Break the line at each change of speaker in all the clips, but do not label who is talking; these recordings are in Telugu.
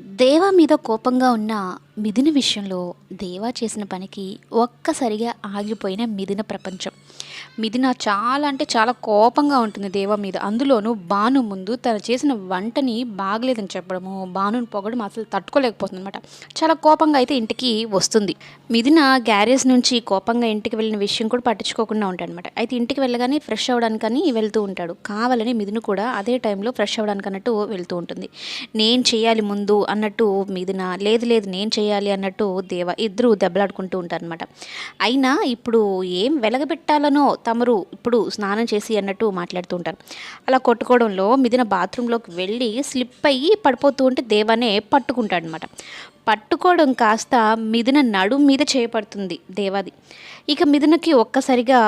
దేవా మీద కోపంగా ఉన్న మిథున విషయంలో దేవా చేసిన పనికి ఒక్కసారిగా ఆగిపోయిన మిథున ప్రపంచం. మిథున చాలా అంటే చాలా కోపంగా ఉంటుంది దేవా మీద. అందులోనూ బాను ముందు తను చేసిన వంటని బాగలేదని చెప్పడము బానుని పొగడం అసలు తట్టుకోలేకపోతుంది అనమాట చాలా కోపంగా అయితే ఇంటికి వస్తుంది. మిథున గ్యారేజ్ నుంచి కోపంగా ఇంటికి వెళ్ళిన విషయం కూడా పట్టించుకోకుండా ఉంటాడు అనమాట అయితే ఇంటికి వెళ్ళగానే ఫ్రెష్ అవ్వడానికని వెళ్తూ ఉంటాడు. కావాలని మిథున కూడా అదే టైంలో ఫ్రెష్ అవ్వడానికి అన్నట్టు వెళ్తూ ఉంటుంది. నేను చేయాలి ముందు అన్నట్టు మిథున లేదు లేదు నేను చేయాలి అన్నట్టు దేవ ఇద్దరు దెబ్బలాడుకుంటూ ఉంటారనమాట అయినా ఇప్పుడు ఏం వెలగబెట్టాలనో తమరు ఇప్పుడు స్నానం చేసి అన్నట్టు మాట్లాడుతూ ఉంటారు. అలా కొట్టుకోవడంలో మిథున బాత్రూంలోకి వెళ్ళి స్లిప్ అయ్యి పడిపోతూ ఉంటే దేవానే పట్టుకుంటాడనమాట పట్టుకోవడం కాస్త మిథున నడుం మీద చేయబడుతుంది దేవాది. ఇక మిథునకి ఒక్కసారిగా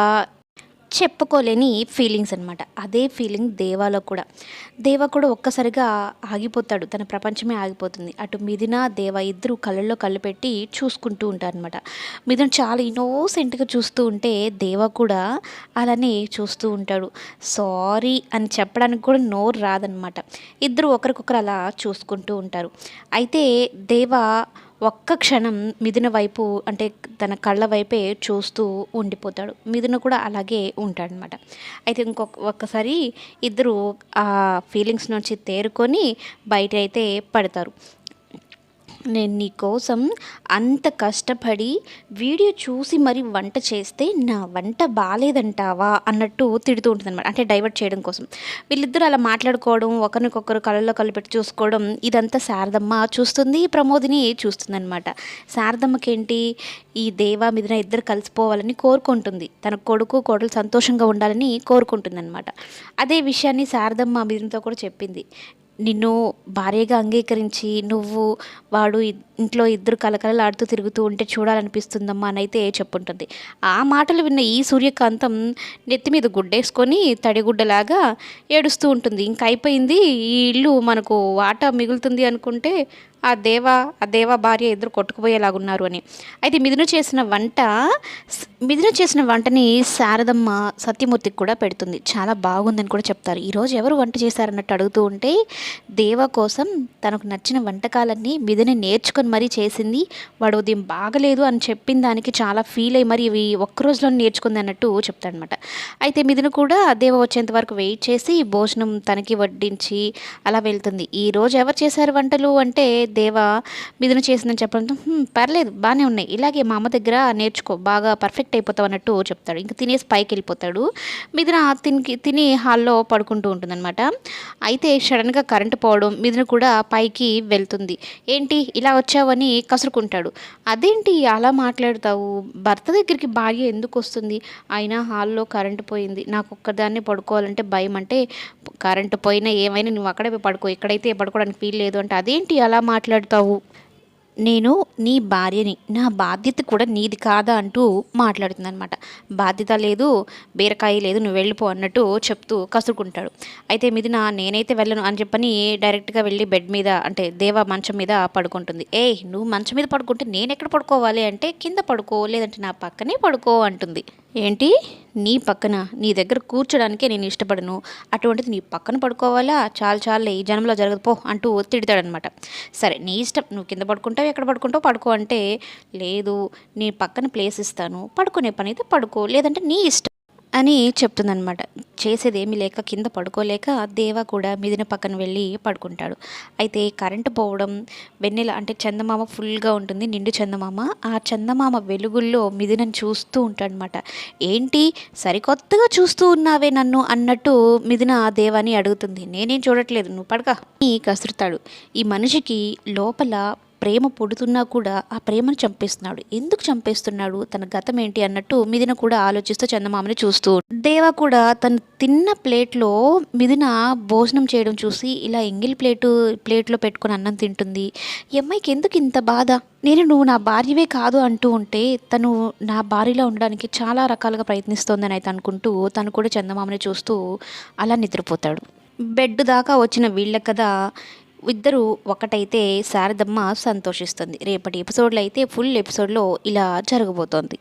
చెప్పుకోలేని ఫీలింగ్స్ అనమాట అదే ఫీలింగ్ దేవాలో కూడా. దేవ కూడా ఒక్కసారిగా ఆగిపోతాడు. తన ప్రపంచమే ఆగిపోతుంది. అటు మిథున దేవ ఇద్దరు కళ్ళల్లో కళ్ళు పెట్టి చూసుకుంటూ ఉంటారనమాట మిథున చాలా ఇన్నోసెంట్గా చూస్తూ ఉంటే దేవ కూడా అలానే చూస్తూ ఉంటాడు. సారీ అని చెప్పడానికి కూడా నోరు రాదనమాట ఇద్దరు ఒకరికొకరు అలా చూసుకుంటూ ఉంటారు. అయితే దేవ ఒక్క క్షణం మిథున వైపు అంటే తన కళ్ళ వైపే చూస్తూ ఉండిపోతాడు. మిథున కూడా అలాగే ఉంటాడనమాట. అయితే ఇంకొక ఒక్కసారి ఇద్దరు ఆ ఫీలింగ్స్ నుంచి తేరుకొని బయట అయితే పడతారు. నేను నీ కోసం అంత కష్టపడి వీడియో చూసి మరి వంట చేస్తే నా వంట బాగాలేదంటావా అన్నట్టు తిడుతూ ఉంటుంది అనమాట అంటే డైవర్ట్ చేయడం కోసం. వీళ్ళిద్దరూ అలా మాట్లాడుకోవడం ఒకరికొకరు కళ్ళల్లో కళ్ళు పెట్టి చూసుకోవడం ఇదంతా శారదమ్మ చూస్తుంది ప్రమోదిని చూస్తుంది అనమాట శారదమ్మకేంటి? ఈ దేవా మీద ఇద్దరు కలిసిపోవాలని కోరుకుంటుంది. తన కొడుకు కోడలు సంతోషంగా ఉండాలని కోరుకుంటుంది అనమాట అదే విషయాన్ని శారదమ్మ మీదతో కూడా చెప్పింది. నిన్ను భార్యగా అంగీకరించి నువ్వు వాడు ఇంట్లో ఇద్దరు కలకలలాడుతూ తిరుగుతూ ఉంటే చూడాలనిపిస్తుందమ్మా అని అయితే చెప్పుంటుంది. ఆ మాటలు విన్న ఈ సూర్యకాంతం నెత్తి మీద గుడ్డేసుకొని తడిగుడ్డలాగా ఏడుస్తూ ఉంటుంది. ఇంక అయిపోయింది ఈ ఇల్లు మనకు వాటా మిగులుతుంది అనుకుంటే ఆ దేవ ఆ దేవ భార్య ఇద్దరు కొట్టుకుపోయేలాగున్నారు అని. అయితే మిథున చేసిన వంట మిథున చేసిన వంటని శారదమ్మ సత్యమూర్తికి కూడా పెడుతుంది. చాలా బాగుందని కూడా చెప్తారు. ఈరోజు ఎవరు వంట చేశారన్నట్టు అడుగుతూ ఉంటే దేవ కోసం తనకు నచ్చిన వంటకాలన్నీ మిథుని నేర్చుకొని మరీ చేసింది వాడు ఉదయం బాగలేదు అని చెప్పిన దానికి చాలా ఫీల్ అయ్యి మరి ఇవి ఒక్కరోజులో నేర్చుకుంది అన్నట్టు చెప్తాడనమాట అయితే మిథున కూడా దేవ వచ్చేంత వరకు వెయిట్ చేసి భోజనం తనకి వడ్డించి అలా వెళ్తుంది. ఈ రోజు ఎవరు చేశారు వంటలు అంటే దేవ మిథున చేసిందని చెప్పడంతో పర్లేదు బాగానే ఉన్నాయి. ఇలాగే మా అమ్మ దగ్గర నేర్చుకో బాగా పర్ఫెక్ట్ అయిపోతావు అన్నట్టు చెప్తాడు. ఇంకా తినేసి పైకి వెళ్ళిపోతాడు. మిథున తినికి తిని హాల్లో పడుకుంటూ ఉంటుందన్నమాట. అయితే సడన్గా కరెంటు పోవడం మిథున కూడా పైకి వెళ్తుంది. ఏంటి ఇలా వచ్చావని కసురుకుంటాడు. అదేంటి అలా మాట్లాడతావు? భర్త దగ్గరికి భార్య ఎందుకు వస్తుంది? అయినా హాల్లో కరెంటు పోయింది. నాకు ఒక్కదాన్ని పడుకోవాలంటే భయం అంటే కరెంటు పోయినా ఏమైనా నువ్వు అక్కడే పడుకో. ఇక్కడైతే పడుకోవడానికి ఫీల్ లేదు అంటే అదేంటి అలా మాట్లాడతావు? నేను నీ భార్యని నా బాధ్యత కూడా నీది కాదా అంటూ మాట్లాడుతుంది అనమాట బాధ్యత లేదు బీరకాయ లేదు నువ్వు వెళ్ళిపో అన్నట్టు చెప్తూ కసురుకుంటాడు. అయితే మీది నా నేనైతే వెళ్ళను అని చెప్పని డైరెక్ట్గా వెళ్ళి బెడ్ మీద అంటే దేవ మంచం మీద పడుకుంటుంది. ఏ నువ్వు మంచం మీద పడుకుంటే నేను ఎక్కడ పడుకోవాలి అంటే కింద పడుకో లేదంటే నా పక్కనే పడుకో అంటుంది. ఏంటి? నీ పక్కన నీ దగ్గర కూర్చోడానికే నేను ఇష్టపడను. అటువంటిది నీ పక్కన పడుకోవాలా? చాలు చాలా ఈ జనంలో జరగదు పో అంటూ తిడతాడనమాట సరే నీ ఇష్టం నువ్వు కింద పడుకుంటావు ఎక్కడ పడుకుంటావు పడుకో అంటే లేదు నీ పక్కన ప్లేస్ ఇస్తాను పడుకునే పని అయితే పడుకో లేదంటే నీ ఇష్టం అని చెప్తుందనమాట చేసేది ఏమీ లేక కింద పడుకోలేక దేవ కూడా మిదిన పక్కన వెళ్ళి పడుకుంటాడు. అయితే కరెంటు పోవడం వెన్నెల అంటే చందమామ ఫుల్గా ఉంటుంది నిండు చందమామ. ఆ చందమామ వెలుగుల్లో మిదినను చూస్తూ ఉంటాడనమాట ఏంటి? సరికొత్తగా చూస్తూ ఉన్నావే నన్ను అన్నట్టు మిదిన దేవాని అడుగుతుంది. నేనేం చూడట్లేదు నువ్వు పడక కసురుతాడు. ఈ మనిషికి లోపల ప్రేమ పుడుతున్నా కూడా ఆ ప్రేమను చంపేస్తున్నాడు. ఎందుకు చంపేస్తున్నాడు? తన గతం ఏంటి అన్నట్టు మిథున కూడా ఆలోచిస్తూ చందమామని చూస్తూ దేవ కూడా తను తిన్న ప్లేట్లో మిదిన భోజనం చేయడం చూసి ఇలా ఎంగిల్ ప్లేటు ప్లేట్లో పెట్టుకుని అన్నం తింటుంది. ఈ అమ్మాయికి ఎందుకు ఇంత బాధ? నేను నువ్వు నా భార్యవే కాదు అంటూ ఉంటే తను నా భార్యలో ఉండడానికి చాలా రకాలుగా ప్రయత్నిస్తోందని అయితే అనుకుంటూ తను కూడా చందమామని చూస్తూ అలా నిద్రపోతాడు. బెడ్ దాకా వచ్చిన వీళ్ళ కదా ఇద్దరు ఒకటైతే శారదమ్మ సంతోషిస్తుంది. రేపటి ఎపిసోడ్లో అయితే ఫుల్ ఎపిసోడ్లో ఇలా జరగబోతోంది.